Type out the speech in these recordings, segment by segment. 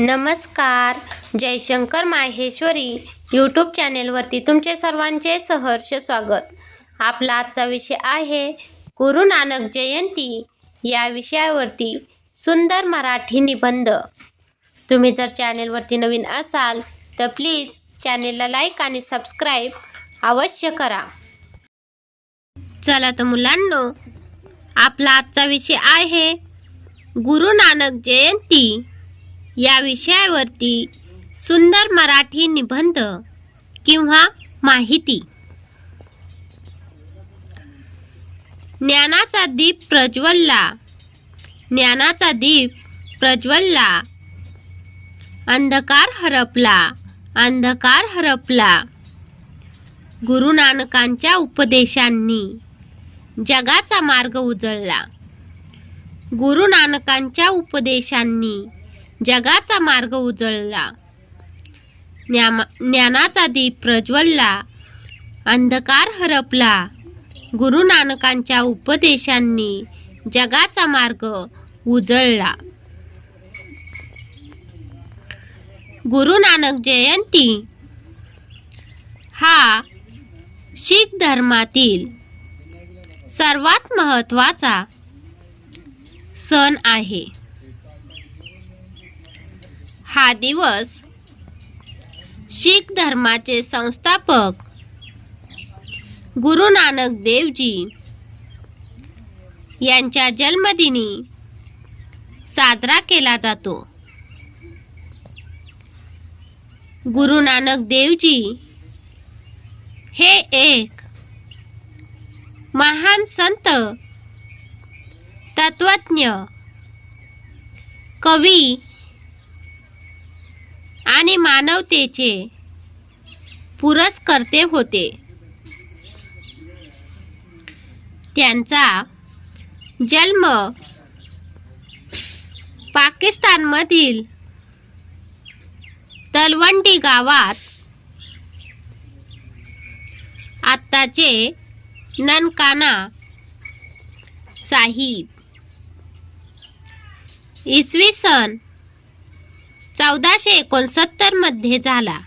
नमस्कार. जयशंकर माहेश्वरी यूट्यूब चॅनेलवरती तुमचे सर्वांचे सहर्ष स्वागत. आपला आजचा विषय आहे गुरु नानक जयंती. या विषयावरती सुंदर मराठी निबंध. तुम्ही जर चॅनेलवरती नवीन असाल तर प्लीज चॅनेलला लाईक आणि सबस्क्राईब अवश्य करा. चला तर मुलांनो आपला आजचा विषय आहे गुरु नानक जयंती. या विषयावरती सुंदर मराठी निबंध किंवा माहिती. ज्ञानाचा दीप प्रज्वलला. ज्ञानाचा दीप प्रज्वलला. अंधकार हरपला. अंधकार हरपला. गुरु नानकांच्या उपदेशांनी जगाचा मार्ग उजळला. गुरु नानकांच्या उपदेशांनी जगाचा मार्ग उजळला. ज्ञामा ज्ञानाचा दीप प्रज्वलला. अंधकार हरपला. गुरु नानकांच्या उपदेशांनी जगाचा मार्ग उजळला. गुरु नानक जयंती हा शीख धर्मातील सर्वात महत्त्वाचा सण आहे. हा दिवस शीख धर्माचे संस्थापक गुरु नानक देवजी यांच्या जन्मदिनी साजरा केला जातो. गुरु नानक देवजी हे एक महान संत तत्वज्ञ कवी आणि मानवतेचे पुरस्कर्ते होते. त्यांचा जन्म पाकिस्तानमधील तलवंडी गावात आत्ताचे ननकाना साहिब. इसवी सन चौदाशे एकोणसत्तरमध्ये झाला.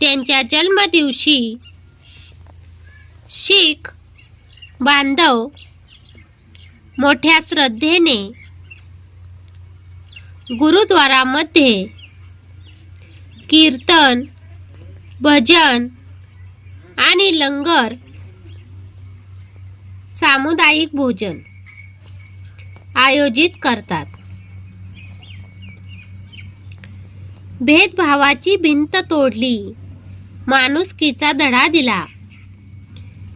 त्यांच्या जन्मदिवशी शीख बांधव मोठ्या श्रद्धेने गुरुद्वारामध्ये कीर्तन भजन आणि लंगर सामुदायिक भोजन आयोजित करतात. भेदभावाची भिंत तोडली. माणुसकीचा धडा दिला.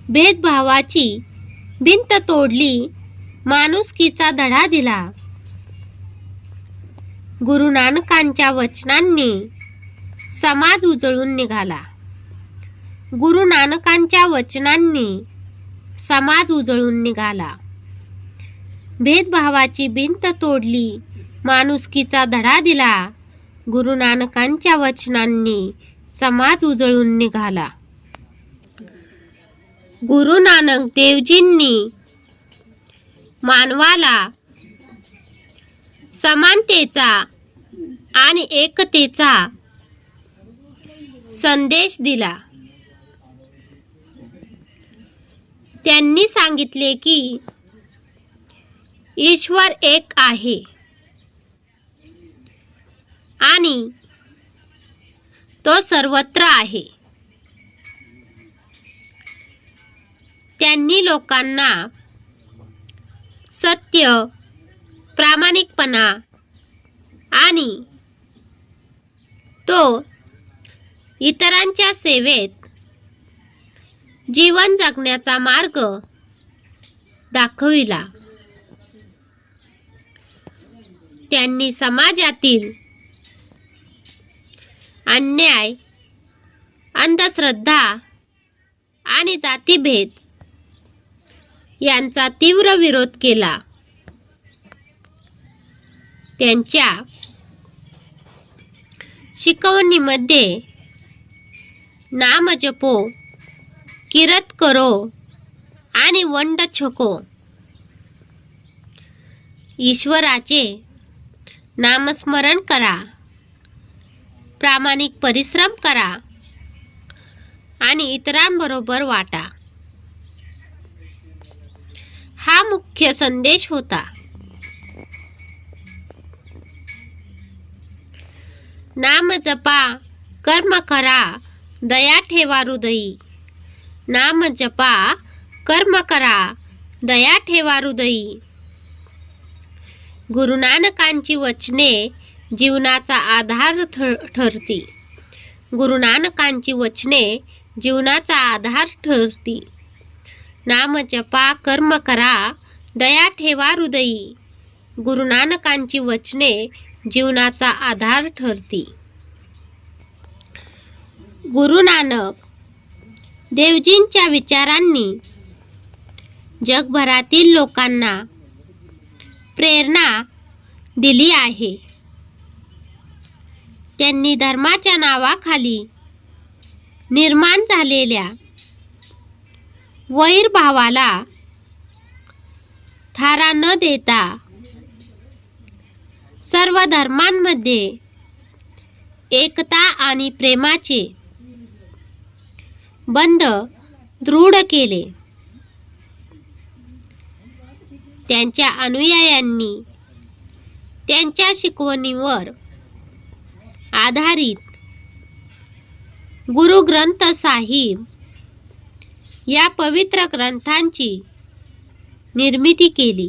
भेदभावाची भिंत तोडली. माणुसकीचा धडा दिला. गुरु नानकांच्या वचनांनी समाज उजळून निघाला. गुरु नानकांच्या वचनांनी समाज उजळून निघाला. भेदभावाची भिंत तोडली. माणुसकीचा धडा दिला. गुरु नानकांच्या वचनांनी समाज उजळून निघाला. गुरु नानक देवजींनी मानवाला समानतेचा आणि एकतेचा संदेश दिला. त्यांनी सांगितले की ईश्वर एक आहे. आणि तो सर्वत्र आहे. त्यांनी लोकांना सत्य प्रामाणिकपणा आणि तो इतरांच्या सेवेत जीवन जगण्याचा मार्ग दाखविला. त्यांनी समाजातील अन्याय अंधश्रद्धा आणि जातीभेद यांचा तीव्र विरोध केला. त्यांच्या शिकवणीमध्ये नाम जपो किरत करो आणि वंड छको. ईश्वराचे नामस्मरण करा. प्रामाणिक परिश्रम करा. आणि इतरांबरोबर वाटा. हा मुख्य संदेश होता. नाम जपा कर्म करा दया ठेवा हृदयी. नाम जपा कर्म करा दया ठेवा हृदयी. गुरु नानकांची वचने जीवनाचा आधार ठरती. गुरु नानकांची वचने जीवनाचा आधार ठरती. नाम जपा कर्म करा दया ठेवा हृदयी. गुरु नानकांची वचने जीवनाचा आधार ठरती. गुरु नानक देवजींच्या विचारांनी जगभरातील लोकांना प्रेरणा दिली आहे. त्यांनी धर्माच्या नावाखाली निर्माण झालेल्या वैरभावाला थारा न देता सर्व धर्मांमध्ये एकता आणि प्रेमाचे बंध दृढ केले. त्यांच्या अनुयायांनी त्यांच्या शिकवणीवर आधारित गुरु ग्रंथ साहिब या पवित्र ग्रंथांची निर्मिती केली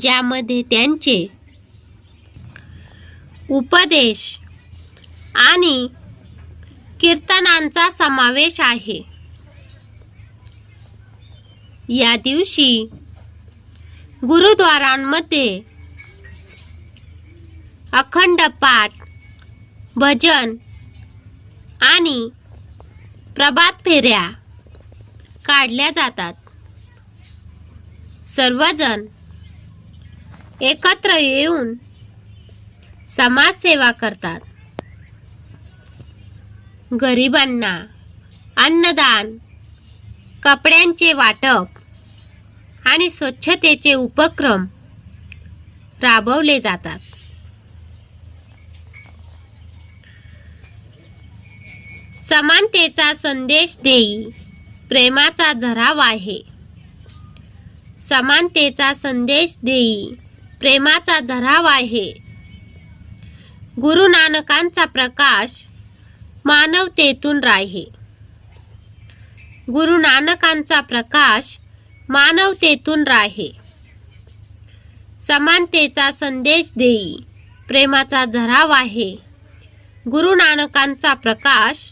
ज्यामध्ये त्यांचे उपदेश आणि कीर्तनांचा समावेश आहे. या दिवशी गुरुद्वारांमध्ये अखंड पाठ भजन आणि प्रभात फेऱ्या काढल्या जातात. सर्वजण एकत्र येऊन समाजसेवा करतात. गरिबांना अन्नदान कपड्यांचे वाटप आणि स्वच्छतेचे उपक्रम राबवले जातात. समानतेचा संदेश देई प्रेमाचा झराव आहे. समानतेचा संदेश देई प्रेमाचा झराव आहे. गुरु नानकांचा प्रकाश मानवतेतून राहे. गुरु नानकांचा प्रकाश मानवतेतून राहे. समानतेचा संदेश देई प्रेमाचा झराव आहे गुरु नानकांचा प्रकाश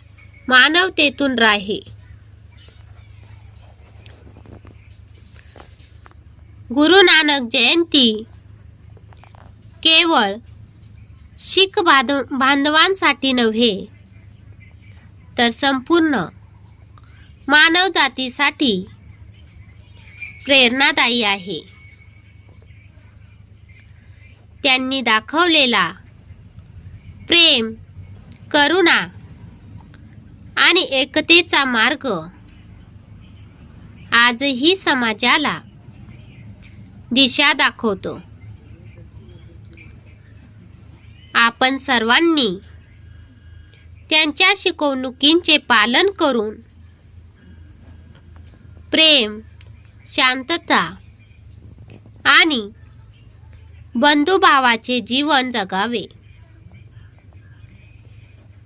मानवतेतून राहे. गुरु नानक जयंती केवळ शीख बांध बांधवांसाठी नव्हे तर संपूर्ण मानवजातीसाठी प्रेरणादायी आहे. त्यांनी दाखवलेला प्रेम करुणा आणि एकतेचा मार्ग आजही समाजाला दिशा दाखवतो. आपण सर्वांनी त्यांच्या शिकवणुकींचे पालन करून प्रेम शांतता आणि बंधुभावाचे जीवन जगावे.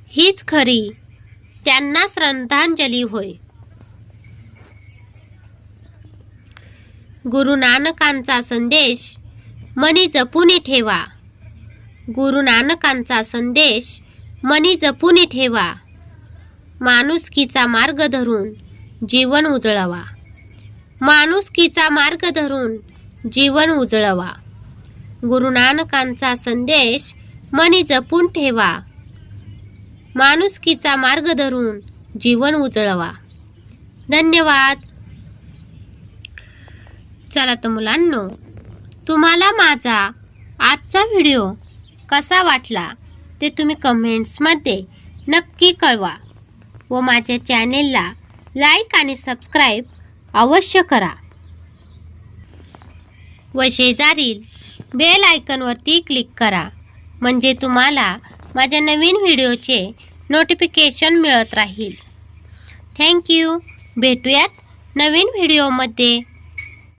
हीच खरी त्यांना श्रद्धांजली होय. गुरु नानकांचा संदेश मनी जपून ठेवा. गुरु नानकांचा संदेश मनी जपून ठेवा. माणुसकीचा मार्ग धरून जीवन उजळवा. माणुसकीचा मार्ग धरून जीवन उजळवा. गुरु नानकांचा संदेश मनी जपून ठेवा. माणुसकीचा मार्ग धरून जीवन उजळवा. धन्यवाद. चला तर मुलांनो तुम्हाला माझा आजचा व्हिडिओ कसा वाटला ते तुम्ही कमेंट्समध्ये नक्की कळवा व माझ्या चॅनेलला लाईक आणि सबस्क्राईब अवश्य करा. व शेजारील बेल आयकनवरती क्लिक करा. म्हणजे तुम्हाला माझ्या नवीन व्हिडिओचे नोटिफिकेशन मिळत राहील. थँक्यू भेटूयात नवीन व्हिडिओमध्ये.